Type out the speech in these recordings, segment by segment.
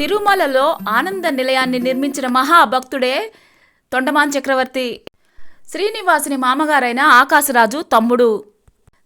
తిరుమలలో ఆనంద నిలయాన్ని నిర్మించిన మహాభక్తుడే తొండమాన్ చక్రవర్తి. శ్రీనివాసుని మామగారైన ఆకాశరాజు తమ్ముడు.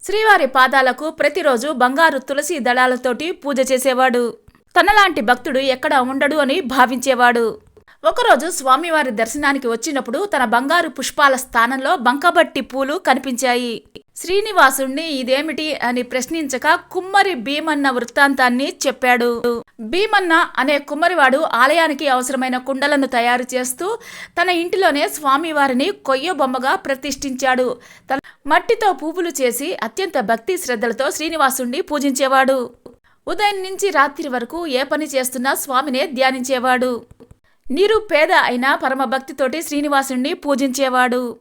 శ్రీవారి పాదాలకు ప్రతిరోజు బంగారు తులసి దళాలతోటి పూజ చేసేవాడు. తనలాంటి భక్తుడు ఎక్కడ ఉండడు అని భావించేవాడు. ఒకరోజు స్వామివారి దర్శనానికి వచ్చినప్పుడు తన బంగారు పుష్పాల స్థానంలో బంకబట్టి పూలు కనిపించాయి. శ్రీనివాసుణ్ణి ఇదేమిటి అని ప్రశ్నించక కుమ్మరి భీమన్న వృత్తాంతాన్ని చెప్పాడు. భీమన్న అనే కుమ్మరివాడు ఆలయానికి అవసరమైన కుండలను తయారు చేస్తూ తన ఇంటిలోనే స్వామివారిని కొయ్య బొమ్మగా ప్రతిష్ఠించాడు. తన మట్టితో పువ్వులు చేసి అత్యంత భక్తి శ్రద్ధలతో శ్రీనివాసుణ్ణి పూజించేవాడు. ఉదయం నుంచి రాత్రి వరకు ఏ పని చేస్తున్నా స్వామినే ధ్యానించేవాడు. నిరుపేద అయిన పరమభక్తితోటి శ్రీనివాసుణ్ణి పూజించేవాడు.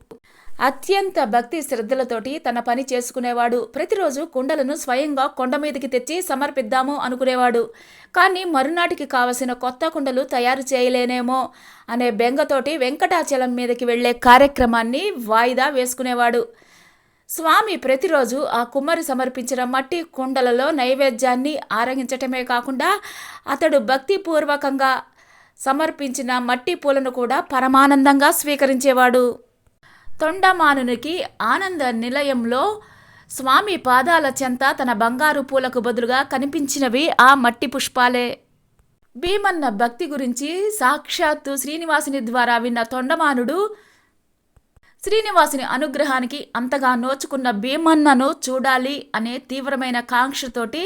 అత్యంత భక్తి శ్రద్ధలతోటి తన పని చేసుకునేవాడు. ప్రతిరోజు కుండలను స్వయంగా కొండ మీదకి తెచ్చి సమర్పిద్దాము అనుకునేవాడు. కానీ మరునాటికి కావలసిన కొత్త కుండలు తయారు చేయలేనేమో అనే బెంగతోటి వెంకటాచలం మీదకి వెళ్ళే కార్యక్రమాన్ని వాయిదా వేసుకునేవాడు. స్వామి ప్రతిరోజు ఆ కుమ్మరి సమర్పించిన మట్టి కుండలలో నైవేద్యాన్ని ఆరగించటమే కాకుండా అతడు భక్తిపూర్వకంగా సమర్పించిన మట్టి పూలను కూడా పరమానందంగా స్వీకరించేవాడు. తొండమానునికి ఆనంద నిలయంలో స్వామి పాదాల చెంత తన బంగారు పూలకు బదులుగా కనిపించినవి ఆ మట్టి పుష్పాలే. భీమన్న భక్తి గురించి సాక్షాత్తు శ్రీనివాసుని ద్వారా విన్న తొండమానుడు శ్రీనివాసుని అనుగ్రహానికి అంతగా నోచుకున్న భీమన్నను చూడాలి అనే తీవ్రమైన కాంక్షతోటి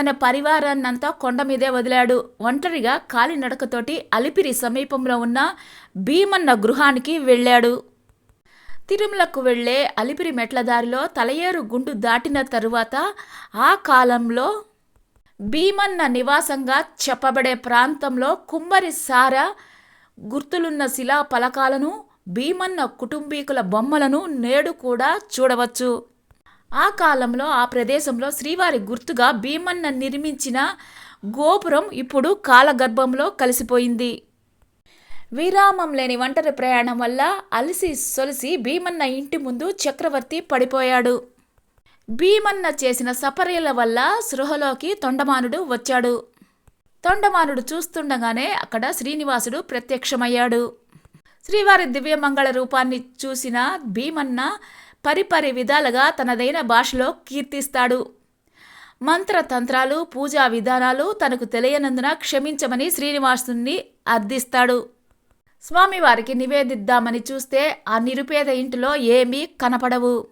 తన పరివారాన్నంతా కొండ మీదే వదిలాడు. ఒంటరిగా కాలినడకతోటి అలిపిరి సమీపంలో ఉన్న భీమన్న గృహానికి వెళ్ళాడు. తిరుమలకు వెళ్ళే అలిపిరి మెట్ల దారిలో తలయేరు గుండు దాటిన తరువాత ఆ కాలంలో భీమన్న నివాసంగా చెప్పబడే ప్రాంతంలో కుమ్మరి సార గుర్తులున్న శిలా పలకాలను భీమన్న కుటుంబీకుల బొమ్మలను నేడు కూడా చూడవచ్చు. ఆ కాలంలో ఆ ప్రదేశంలో శ్రీవారి గుర్తుగా భీమన్న నిర్మించిన గోపురం ఇప్పుడు కాలగర్భంలో కలిసిపోయింది. విరామం లేని ఒంటరి ప్రయాణం వల్ల అలసి సొలిసి భీమన్న ఇంటి ముందు చక్రవర్తి పడిపోయాడు. భీమన్న చేసిన సపర్యల వల్ల సృహలోకి తొండమానుడు వచ్చాడు. తొండమానుడు చూస్తుండగానే అక్కడ శ్రీనివాసుడు ప్రత్యక్షమయ్యాడు. శ్రీవారి దివ్యమంగళ రూపాన్ని చూసిన భీమన్న పరిపరి విధాలుగా తనదైన భాషలో కీర్తిస్తాడు. మంత్రతంత్రాలు పూజా విధానాలు తనకు తెలియనందున క్షమించమని శ్రీనివాసుని అర్థిస్తాడు. స్వామివారికి నివేదిద్దామని చూస్తే ఆ నిరుపేద ఇంటిలో ఏమీ కనపడవు.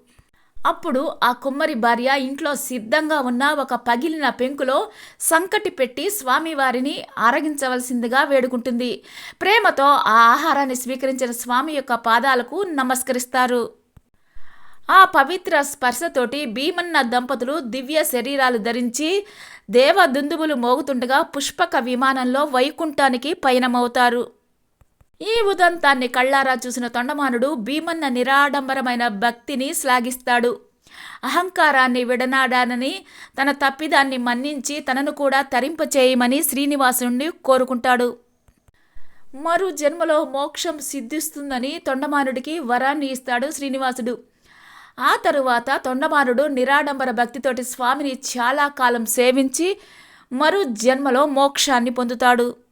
అప్పుడు ఆ కుమ్మరి భార్య ఇంట్లో సిద్ధంగా ఉన్న ఒక పగిలిన పెంకులో సంకటి పెట్టి స్వామివారిని ఆరగించవలసిందిగా వేడుకుంటుంది. ప్రేమతో ఆ ఆహారాన్ని స్వీకరించిన స్వామి యొక్క పాదాలకు నమస్కరిస్తారు. ఆ పవిత్ర స్పర్శతోటి భీమన్న దంపతులు దివ్య శరీరాలు ధరించి దేవ దుందుబులు మోగుతుండగా పుష్పక విమానంలో వైకుంఠానికి పయనమవుతారు. ఈ ఉదంతాన్ని కళ్ళారా చూసిన తొండమానుడు భీమన్న నిరాడంబరమైన భక్తిని శ్లాఘిస్తాడు. అహంకారాన్ని విడనాడానని తన తప్పిదాన్ని మన్నించి తనను కూడా తరింపచేయమని శ్రీనివాసుణ్ణి కోరుకుంటాడు. మరు జన్మలో మోక్షం సిద్ధిస్తుందని తొండమానుడికి వరాన్ని ఇస్తాడు శ్రీనివాసుడు. ఆ తరువాత తొండమానుడు నిరాడంబర భక్తితోటి స్వామిని చాలా కాలం సేవించి మరు జన్మలో మోక్షాన్ని పొందుతాడు.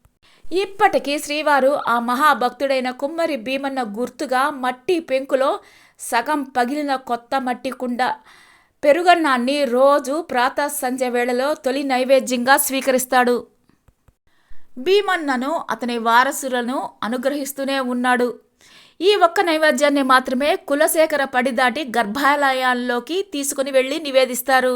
ఇప్పటికీ శ్రీవారు ఆ మహాభక్తుడైన కుమ్మరి భీమన్న గుర్తుగా మట్టి పెంకులో సగం పగిలిన కొత్త మట్టి కుండ పెరుగన్నాన్ని రోజు ప్రాత సంధ్య వేళలో తొలి నైవేద్యంగా స్వీకరిస్తాడు. భీమన్నను అతని వారసులను అనుగ్రహిస్తూనే ఉన్నాడు. ఈ ఒక్క నైవేద్యాన్ని మాత్రమే కులశేఖర పడి దాటి గర్భాలయాల్లోకి తీసుకుని వెళ్ళి నివేదిస్తారు.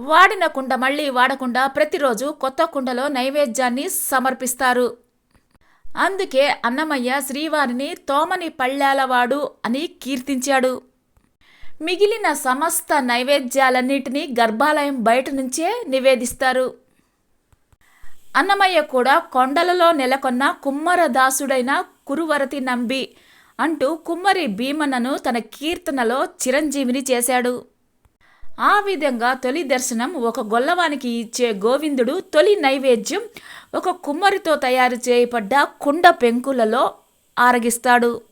వాడిన కుండ మళ్ళీ వాడకుండా ప్రతిరోజు కొత్త కుండలో నైవేద్యాన్ని సమర్పిస్తారు. అందుకే అన్నమయ్య శ్రీవారిని తోమని పళ్ళాలవాడు అని కీర్తించాడు. మిగిలిన సమస్త నైవేద్యాలన్నిటినీ గర్భాలయం బయట నుంచే నివేదిస్తారు. అన్నమయ్య కూడా కొండలలో నెలకొన్న కుమ్మరదాసుడైన కురువరతి నంబి అంటూ కుమ్మరి భీమన్నను తన కీర్తనలో చిరంజీవిని చేశాడు. ఆ విధంగా తొలి దర్శనం ఒక గొల్లవానికి ఇచ్చే గోవిందుడు తొలి నైవేద్యం ఒక కుమ్మరితో తయారు చేయబడ్డ కుండ పెంకులలో ఆరగిస్తాడు.